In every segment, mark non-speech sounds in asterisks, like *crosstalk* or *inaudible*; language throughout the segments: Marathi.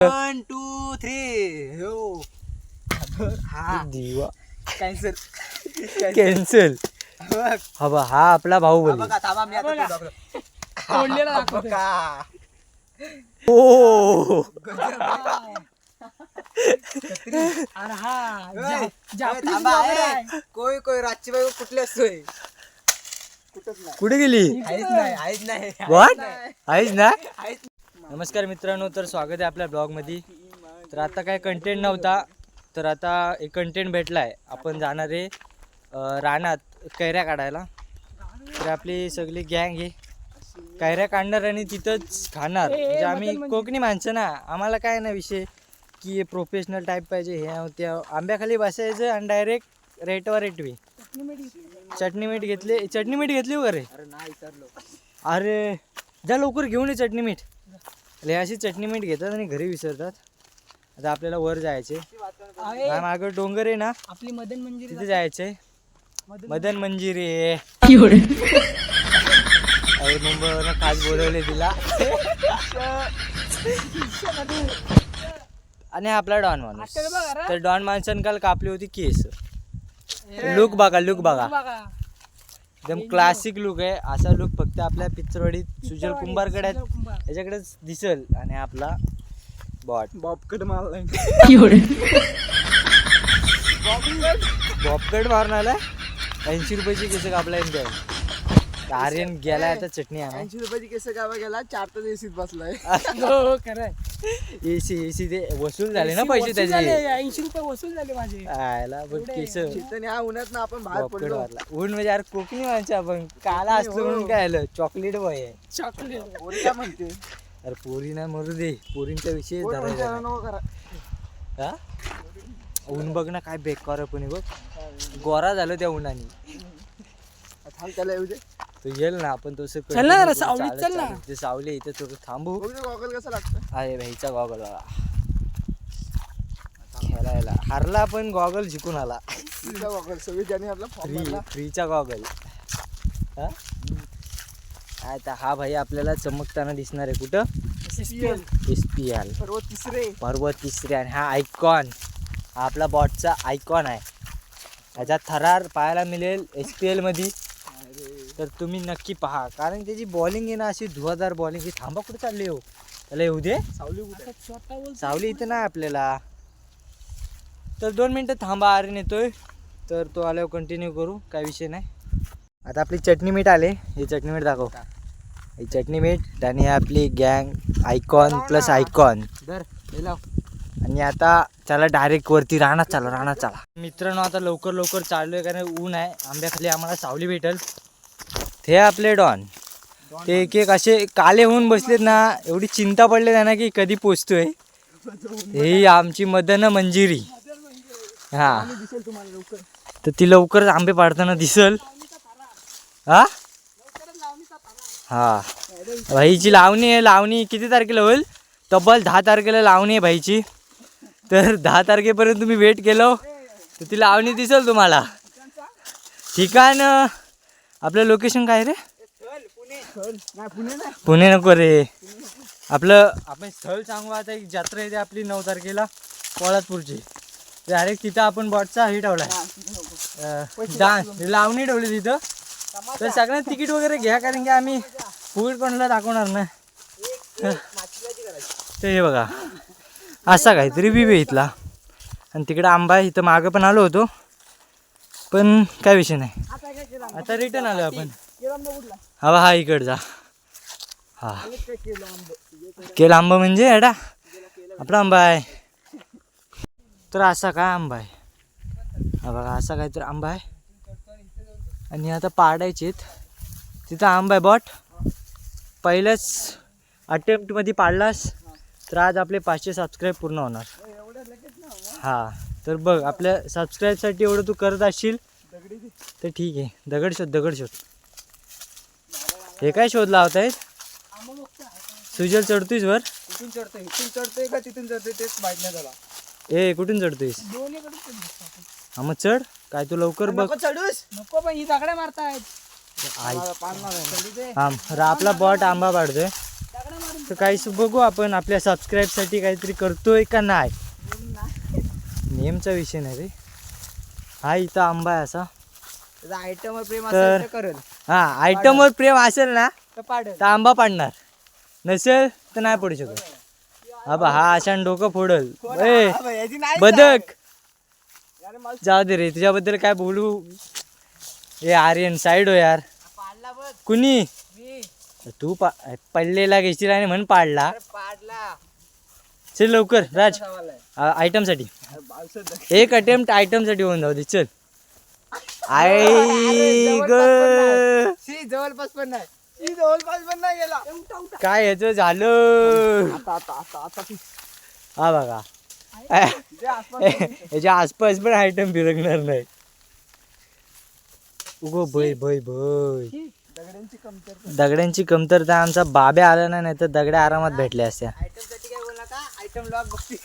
वन टू थ्री हो. हा. दिवा. कॅन्सर कॅन्सल हा बा हा आपला भाऊ बोल बघा थांबा मी आता तो दाखवतो. *laughs* तोडलेला हा, दाखवतोय. बघा. ओ. अरे हा ओय, जा- ओय, जापनीज थांबा लोकं ए. आहे. कोई कोई रातची बाई कुठली असतोय? कुठच नाही. कुठे गेली? आहेच नाही आहेच नाही *laughs* What? आहेच ना? आहेच नमस्कार मित्रांनो तर स्वागत आहे आपल्या ब्लॉगमध्ये. तर आता काय कंटेंट नव्हता तर आता एक कंटेंट भेटला आहे आपण जाणार आहे रानात कैऱ्या काढायला. तर आपली सगळी गँग आहे. कैऱ्या काढणार आणि तिथंच खाणार. म्हणजे आम्ही कोकणी माणसं ना आम्हाला काय ना विषय की प्रोफेशनल टाईप पाहिजे हे होते आंब्याखाली बसायचं आणि डायरेक्ट रेटवर रेटवी. चटणी मीठ घेतले चटणी मीठ घेतली वगैरे? अरे अरे जा लवकर घेऊन ये चटणी मीठ. लय अशी चटणी मीठ घेतात आणि घरी विसरतात. आता आपल्याला वर जायचे. आहे, मागं डोंगर आहे ना? आपली मदन मंजिरी तिथे जायचंय मदन मंजिरी. अरे मुंबईवरनं खास बोलवले तिला. आणि आपला डॉन माणूस. तर डॉन माणसानं काल कापली होती केस. लुक बघा लुक बघा. बघा. एकदम क्लासिक लुक आहे. असा लुक फक्त आपल्या पिक्चरवाडीत सुजल कुंभारकडे आहेत. सुजल कुंभार. याच्याकडेच दिसल आणि आपला बॉट. बॉबकट मारलाय बॉपकट मारून आला ऐंशी रुपयाची केस कापला काय आर्यन *laughs* गेलाय आता चटणी आणा ऐंशी रुपयाची केस गावा गेला चार तास एसीत बसलाय हो आहे. एसी एसी ते वसूल झाले ना पैसे त्याचे? ऐंशी रुपये वसूल झाले माझे. आयला बघ. केस शीतन ह्या उन्हात ना आपण बाहेर पडलो. ऊन म्हणजे यार कोकणी माणसं आपण. काला असलो म्हणून काय आलं? चॉकलेट बॉय आहे. चॉकलेट. पोरी काय म्हणते. अरे पोरी ना मरू दे. पोरींचा विषय "अरे नाही." नको करा. हा? ऊन बघ ना काय बेकार आहे पण हे बघ. गोरा झालं त्या उन्हाने. थांब त्याला येऊ दे. तो येईल ना आपण तसं चल ना जरा continue करू, सावलीत चालत चल ना. चालत. ते सावली इथे थोडं थांबू. बघू गॉगल कसं लागतं आहे भाईचा गॉगल बघा. खेळायला. हारला पण गॉगल जिंकून आला. गॉगल सव्वीस जानेवारीला फॉर्म फ्री भरला. फ्रीचा गॉगल. हा? आता हा भाई आपल्याला चमकताना दिसणार आहे. कुठं? S P L. सर्व तिसरे. पर्वत तिसरे आणि हा आयकॉन. हा आपला बॉटचा आयकॉन आहे. ह्याचा थरार पाहायला मिळेल एस पी एलमध्ये. तर तुम्ही नक्की पहा. कारण त्याची बॉलिंग आहे ना अशी धुवाधार बॉलिंग ही थांबा कुठे चालली हो? त्याला येऊ दे. सावली कुठे? सावली इथं नाही आपल्याला. तर दोन मिनटं थांबा आर्यन येतोय. तर तो आल्यावर कंटिन्यू करू काय विषय नाही. आता आपली चटणी मीठ आले. हे चटणी मीठ दाखव. ही चटणी मीठ आणि आपली गँग आयकॉन प्लस आयकॉन हे लाव. आणि आता चला डायरेक्ट वरती. राहणार चला राहणार चला. मित्रांनो आता लवकर लवकर चाललोय कारण ऊन आहे. आंब्याखाली आम्हाला सावली भेटल. हे आपले डॉन. ते एक एक असे काले होऊन बसलेत ना एवढी चिंता पडले त्यांना की कधी पोचतोय. ही आमची मदन मंजिरी. हा. तर ती लवकरच आंबे पाडताना दिसल. हा? हा. भाईची लावणी आहे लावणी किती तारखेला होईल? तब्बल दहा तारखेला लावणी आहे भाईची. तर दहा तारखेपर्यंत तुम्ही वेट केलं. तर ती लावणी दिसेल तुम्हाला. ठिकाण आपलं लोकेशन काय रे? पुणे. नको रे. आपलं आपण स्थळ सांगू आता एक जत्रा येते आपली नऊ तारखेला पोळातपूरची डायरेक्ट तिथं आपण बॉटचा हे ठेवलाय. डान्स लावणी ठेवली तिथं. तर सगळ्यांना तिकीट वगैरे घ्या कारण की आम्ही फुकट कोणाला दाखवणार ना ते हे बघा. असा काहीतरी बी इथला. आणि तिकडे आंबा आहे इथं मागं पण आलो होतो. पण काय विषय नाही. आता काय रिटर्न आलो आपण हवा हा इकडचा हा काय केलं आंब? केला आंबा म्हणजे एडा आपला आंबा आहे. तर असा काय आंबा आहे? हा बघा असा काहीतरी आंबा आहे. आणि आता पाडायचेत तिथं आंबा आहे बॉट. पहिल्याच अटेम्प्टमध्ये पाडलास तर आज आपले पाचशे सबस्क्राईब पूर्ण होणार. हा? तर बघ आपल्या सबस्क्राईबसाठी एवढं तू करत असशील तर ठीक आहे. दगड शोध दगड शोध. हे काय शोध लावत आहेत सुजल चढतोयस वर? कुठून चढतोय इथून चढतोय का तिथून चढतोय तेच माहीत नाही त्याला. ए कुठून चढतोयस. हा मग चढ. काय तू लवकर बघ. चढूस. नको पण ही दगड्या मारतायत. हा आपला बॉट आंबा पाडतोय. तर काहीच बघू आपण आपल्या सबस्क्राईबसाठी काहीतरी करतोय का नाही. नेमचा विषय नाही रे. हा इथं आंबा आहे असा. त्याचा आयटमवर प्रेम असेल तर करेल. हा आयटमवर प्रेम असेल ना तर पाडेल. तर आंबा पाडणार. नसेल तर नाही पडू शकत. हा बा हा अशान डोकं फोडल. ए बदक. जाऊ दे रे तुझ्याबद्दल काय बोलू? ए आर्यन साईड हो यार. कुणी? तू पा पडलेला घेशील आणि म्हण पाडला. पाडला. चल लवकर राज. आयटमसाठी. एक अटेम्प्ट आयटमसाठी होऊन जाऊ दे चल. आई ग. शी जवळपास पण नाही शी जवळपास पण नाही गेला काय ह्याचं झालं? आता आता आता आता ती- हा बघा. जे आसपास याच्या आसपास पण आयटम फिरकणार नाही उगो भय भय भय दगड्यांची कमतरता. दगड्यांची कमतरता आमचा बाब्या आला नाही तर दगड्या आरामात भेटल्या असत्या. आयटम लॉग बघते.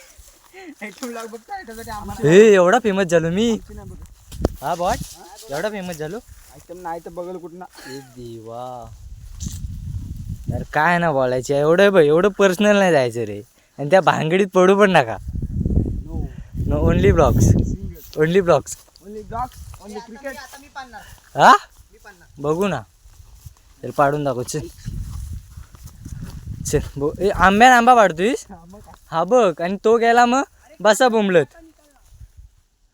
आयटम लॉग बघता. आयटम हे एवढा फेमस झालो मी. हा बॉट एवढा फेमस झालो? आयटम नाही तर बघल कुठं ए देवा. यार काय ना बोलायचे एवढं बघ एवढं पर्सनल नाही जायचं रे. आणि त्या भांगडीत पडू पण नका. No no only blogs only blogs only blog only cricket आता मी पाडणार हा बघू ना. तर पाडून दाखव चल. चल बो ए आंब्यान आंबा पाडतोयस हा बघ. आणि तो गेला मग बसा बोंबलत आता बघ नाही, नाही, चष्मा जवळ काढतोय.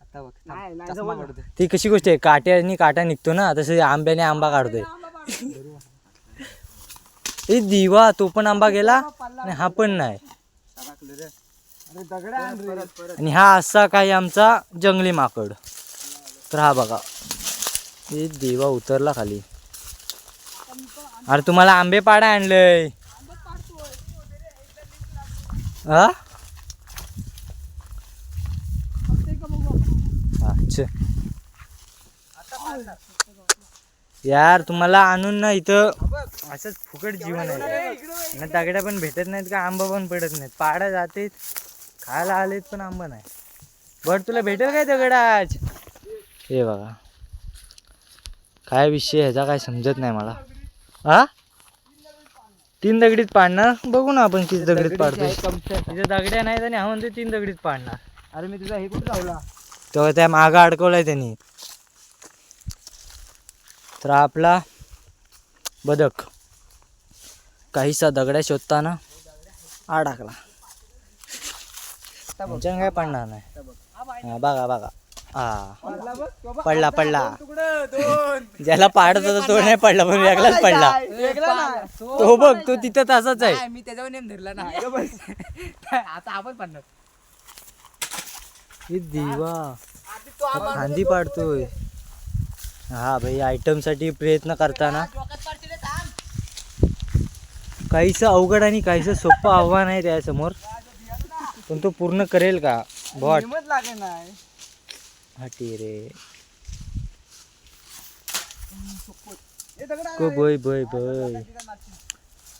ती कशी गोष्ट आहे काट्याने काटा निघतो ना तसं आंब्याने आंबा काढतोय. ए दिवा तो पण आंबा गेला आणि हा पण नाही. आणि हा असा काही आमचा जंगली माकड. तर हा बघा. ए देवा उतरला खाली. अरे तुम्हाला आंबे पाडा आणलंय. हा फक्त एक बघू यार तुम्हाला आणून ना इथं असंच फुकट जीवन आहे. ना दगड्या पण भेटत नाहीत का? आंबा पण पडत नाहीत. पाडा जातेत खायला आलेत पण आंबा नाही. बट तुला भेटेल काय दगडा आज? हे बघा. काय विषय ह्याचा काय समजत नाही मला. हा तीन दगडीत पाडणार? बघू ना आपण किती दगडीत पाडतोय. तिथे दगड्या नाहीत आणि हा म्हणतो तीन दगडीत पाडणार. अरे मी तुझा हे कुठे लावला? तेव्हा त्या मागं अडकवलाय त्यांनी. तर आपला बदक. काहीसा दगड्या शोधताना अडकला. तुमच्या काय पडणार नाही. बघा बघा. हा. पडला पडला. ज्याला पाडत होता तो नाही पडला पण वेगळाच पडला. तो बघ तो तिथं तसाच आहे. मी त्याच्यावर नेम धरला ना आता आपण पडणार. हे देवा. फांदी पाडतोय. हा भाई आयटमसाठी प्रयत्न करताना. काहीसं अवघड आणि काहीसं सोपं आव्हान आहे त्यासमोर. पण तो पूर्ण करेल का? बॉट. हाटी रे. बय बय बय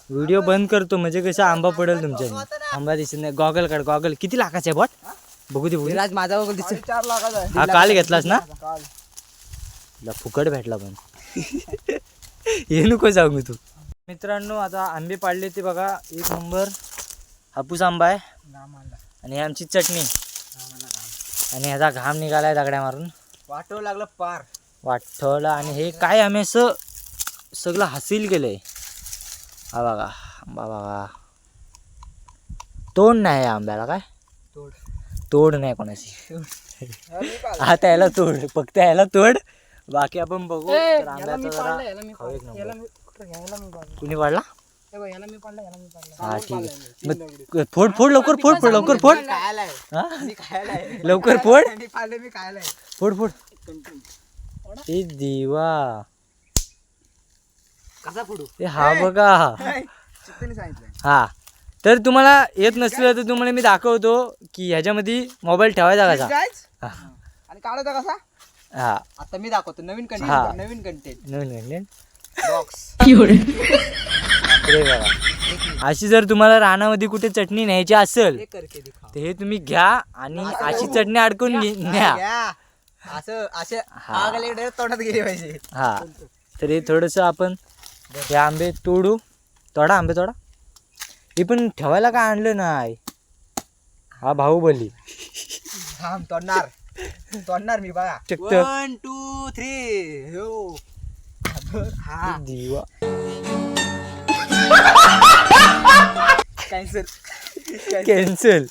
व्हिडिओ बंद करतो म्हणजे कसं आंबा पडेल तुमच्या आंबा दिसत नाही. गॉगल काढ गॉगल किती लाखाचा आहे बॉट? बघू दे बघू दे. विराज माझा बघ दिसत चार लाखाचा आहे. हा काल घेतलास ना? काल. तुला फुकट भेटला पण. *laughs* हे नको सांगू तू. मित्रांनो आता आंबे पाडले ते बघा. एक नंबर. हापूस आंबा आहे. आणि ही आमची चटणी. आणि ह्याचा घाम निघालाय दगड्या मारून. वाटव लागलं पार. वाटवला आणि हे काय आम्ही असं सगळं हासील केलंय. हा बघा. आंबा बघा तोड नाही या आंब्याला काय? तोड नाही कोणाची. पाहिलं. आता याला तोड फक्त याला तोड. बाकी आपण बघू. तर आंब्याचा जरा खाऊ एक नंबर. कुणी वाढला हे पाडलं. हा ठीक आहे. मग फोड फोड लवकर फोड फोड लवकर फोड. हा? लवकर फोड. फोड फोड. ए देवा. कसा फोडू? ए हा बघा. हा. तर तुम्हाला येत नसलं तर तुम्हाला मी दाखवतो की ह्याच्यामध्ये मोबाईल ठेवायचा कसा. हा. आणि काढायचा कसा? हा. आता मी दाखवतो. नवीन हा. कंटेंट नवीन कंटेंट नवीन नवीन बॉक्स इकडे बघा अशी जर तुम्हाला रानामध्ये कुठे चटणी न्यायची असेल हे करके दिखा तर हे तुम्ही घ्या आणि अशी चटणी अडकून घे- न्या. घ्या. असं असे हा. आगले direct तोंडात गेले पाहिजे. हा. तर हे थोडंसं आपण हे आंबे तोडू. तोडा आंबे तोडा. हे पण ठेवायला काय आणलं नाही. हा बाहुबली. थांब तोडणार. तोडणार मी बघा. वन टू थ्री हो. हा. दिवा. कॅन्सर कॅन्सल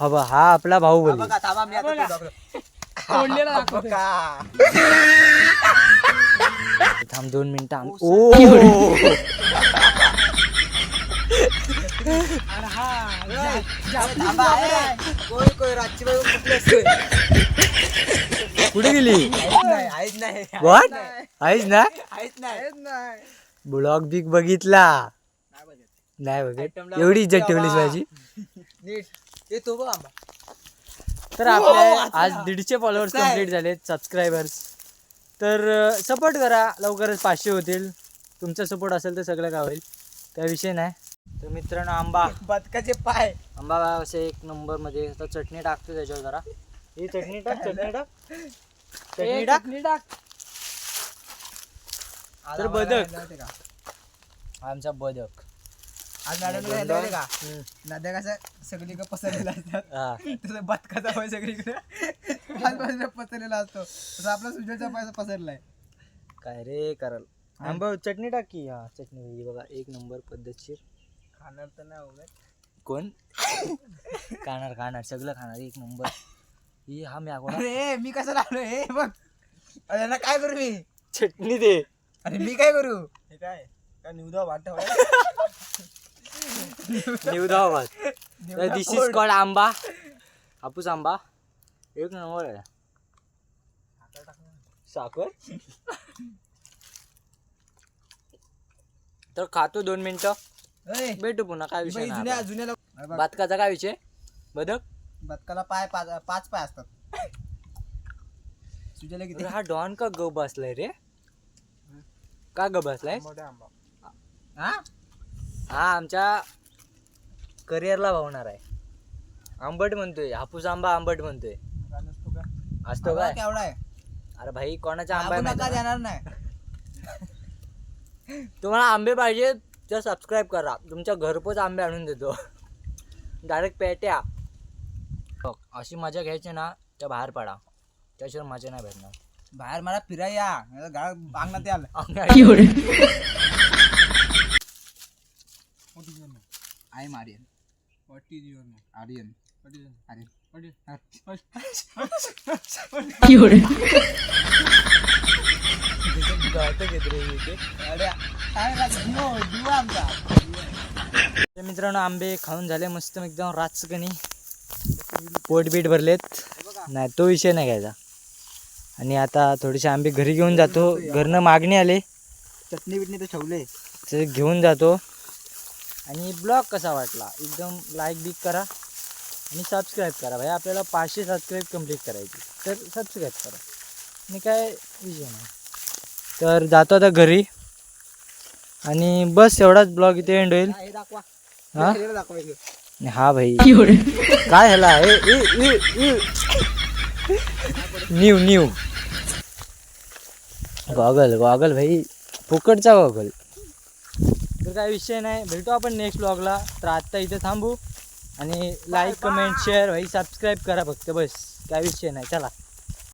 हा बा हा आपला बाहुबली. बघा थांबा मी आता तो दाखवतो. तोडलेला हा, दाखवतोय. बघा. थांब दोन मिनिटं ओ *laughs* अरे हा अरे, थांबा ए. कोय कोय रातची बाई कुठली असते कुठे गेली? आहेच आहेच ना? ब्लॉग बिग बघितला. नाही बघत. एवढी इज्जत बघ ठेवलीस माझी. तर आपले आज दीडशे फॉलोअर्स कंप्लीट झाले सबस्क्रायबर्स तर सपोर्ट करा. लवकरच पाचशे होतील. तुमचा सपोर्ट असेल तर सगळं काय होईल? त्याविषयी विषय नाही. तर मित्रांनो आंबा. बदकाचे पाय. आंबा असे एक नंबरमध्ये आता चटणी टाकतो त्याच्यावर जरा. ही चटणी टाक चटणी टाक. चटणी टाक. चटणी टाक तर बदक. आमचा बदक. आज मॅडम का? हम्म. नद्या कसं सगळीकडे पसरलेला असतात. हा. तसं बदकाचा पाय सगळीकडे. आजूबाजूला पसरलेला असतो. तसं आपला सुजलचा पाय पसरलाय. काय रे करल. आंबा चटणी टाक की. हा चटणी. ही बघा एक नंबर पद्धतशीर. खाणार तर नाही होत कोण? खाणार खाणार. सगळं खाणार. एक नंबर ही हा मी अगोदर अरे मी कसं लागलो हे बघ. अरे यांना काय करू मी? चटणी दे. अरे मी काय करू? हे काय? काय निवदा वाटत निवदाबाद दिस इज कॉल्ड आंबा. हापूस आंबा. एक नंबर आहे. साखर? तर खातो दोन मिनिटं. भेटू पुन्हा काय विषय नाही जुन्या आपला. बातकाचा काय विषय? बदक? बदकाला पाय पाच पाच पाय असतात. सुजयला किती? अरे हा डॉन का ग बसलाय रे? का ग बसलाय? हा? हा आमच्या करिअरला भावणार आहे. आंबट म्हणतोय हापूस आंबा आंबट म्हणतोय. का? असतो काय? केवढा आहे? अरे भाई कोणाचा आंबा आहे आपण माहिती नका आहे देणार नाही. का? तुम्हाला आंबे पाहिजे तर सबस्क्राईब करा. तुमच्या घरपोच आंबे आणून देतो. डायरेक्ट पेट्या. बघ, अशी मजा घ्यायची ना त्या बाहेर पडा. त्याशिवाय मजा नाही भेटणार. बाहेर मला फिराय या. अंगणात याल I Marian what is your name Aryan Aryan तर *laughs* *laughs* मित्रांनो आंबे खाऊन झाले मस्त एकदम राचकणी पोट बीट भरलेत. नाही तो विषय नाही घ्यायचा. आणि आता थोडेसे आंबे घरी घेऊन जातो. घरनं मागणी आले. चटणी बिटणी तर ठेवले. ते घेऊन जातो. आणि ब्लॉग कसा वाटला? एकदम लाईक बिक करा. आणि सबस्क्राईब करा. भाई आपल्याला पाचशे सबस्क्राईब कंप्लीट करायची. तर सबस्क्राईब करा. आणि काय विषय नाही. तर जातो आता घरी. आणि बस एवढाच ब्लॉग इथे एंड होईल. हे? भाई. काय ह्याला. न्यू न्यू गॉगल गॉगल भाई. फुकटचा गॉगल. तर काय विषय नाही. भेटू आपण नेक्स्ट ब्लॉगला तर आत्ता इथे थांबू. आणि लाईक कमेंट शेअर भाई सबस्क्राईब करा फक्त. बस. काय विषय नाही. चला.